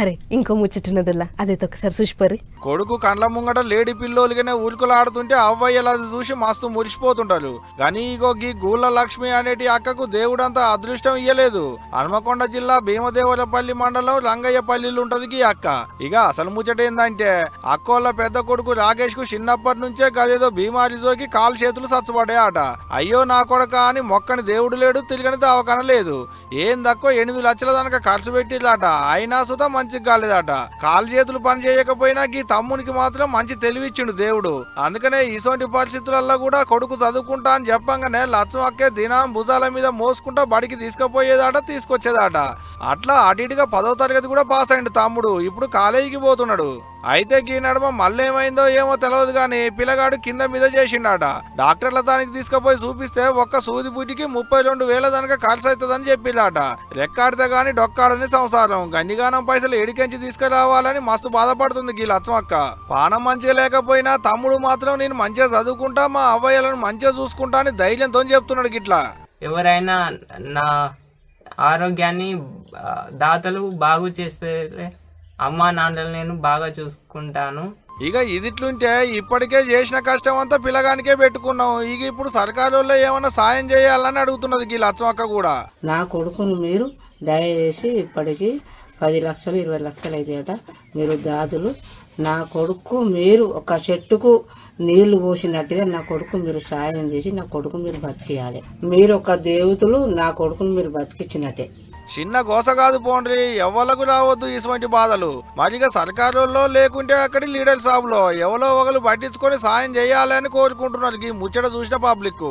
అరే ఇంకో ముచ్చట్టున్నదిలా అదైతే ఒకసారి చూసిపోరి కొడుకు కండ్ల ముంగట లేడి పిల్లోలుగానే ఊరుకులు ఆడుతుంటే అవ్వయ్యలు చూసి మస్తు మురిసిపోతుంటారు. కానీ ఇగో గీ గూళ్ళ లక్ష్మి అనేటి అక్కకు దేవుడంతా అదృష్టం ఇయ్యలేదు. హనుమకొండ జిల్లా భీమదేవులపల్లి మండలం రంగయ్యపల్లిలు ఉంటది గీ అక్క. ఇక అసలు ముచ్చట ఏందంటే అక్కోళ్ళ పెద్ద కొడుకు రాకేష్కు చిన్నప్పటి నుంచే గదేదో బీమారి సోకి కాలు చేతులు సచ్చబడ్డాయట అయ్యో నా కొడక అని మొక్కని దేవుడు లేడు తిరిగని దావకన లేదు. ఏం తక్కువ ఎనిమిది లక్షల దానిక ఖర్చు పెట్టిలాట అయినా సుతా మంచిగా కాలేదట. కాలు చేతులు పని చేయకపోయినా గీ తమ్మునికి మాత్రం మంచి తెలివిచ్చిండు దేవుడు. అందుకనే ఇటువంటి పరిస్థితులలో కూడా కొడుకు చదువుకుంటా అని చెప్పంగానే లచ్చం అక్కే దినం భుజాల మీద మోసుకుంటా బడికి తీసుకుపోయేదాట తీసుకొచ్చేదాట. అట్లా అటు ఇటుగా పదో తరగతి కూడా పాస్ అయిండు తమ్ముడు. ఇప్పుడు కాలేజీకి పోతున్నాడు. అయితే గీ నడమ మళ్ళేమైందో ఏమో తెలియదు కానీ పిల్లగాడు కింద మీద చేసిండట. డాక్టర్ల దానికి తీసుకుపోయి చూపిస్తే ఒక్క సూది బుటికి ముప్పై రెండు వేల దానిక ఖర్చు అవుతుందని చెప్పిందట రెక్కాడితే గాని డొక్కాడని సంసారం. గన్నిగానం పైసలు ఎడికెంచి తీసుకురావాలని మస్తు బాధపడుతుంది గీ లచ్చమక్క పానం మంచిగా లేకపోయినా తమ్ముడు మాత్రం నేను మంచిగా చదువుకుంటా మా అవ్వయ్యలను మంచిగా చూసుకుంటా అని ధైర్యంతో చెప్తున్నాడు గిట్లా. ఎవరైనా నా ఆరోగ్యాన్ని దాతలు బాగు చేస్తే అమ్మా నాన్నలు నేను బాగా చూసుకుంటాను. ఇక ఇదిట్లుంటే ఇప్పటికే చేసిన కష్టం అంతా పిల్లగానికే పెట్టుకున్నాం. ఇక ఇప్పుడు సర్కారు వాళ్ళు ఏమన్నా సాయం చేయాలని అడుగుతున్నది గీ లచ్చమక్క కూడా. నా కొడుకును మీరు దయచేసి ఇప్పటికీ పది లక్షలు ఇరవై లక్షలు అయితే మీరు దాదులు నా కొడుకు మీరు ఒక చెట్టుకు నీళ్ళు పోసినట్టుగా నా కొడుకు మీరు సాయం చేసి నా కొడుకు మీరు బతికేయాలి. మీరు ఒక దేవతలు నా కొడుకును మీరు బతికించినట్టే చిన్న గోస కాదు పోండ్రి ఎవ్వలకు రావద్దు ఇటువంటి బాధలు. మరిగా సర్కారులో లేకుంటే అక్కడి లీడర్ సాబులో ఎవరో ఒకరు పట్టించుకొని సాయం చేయాలని కోరుకుంటున్నారు ఈ ముచ్చట చూసిన పబ్లిక్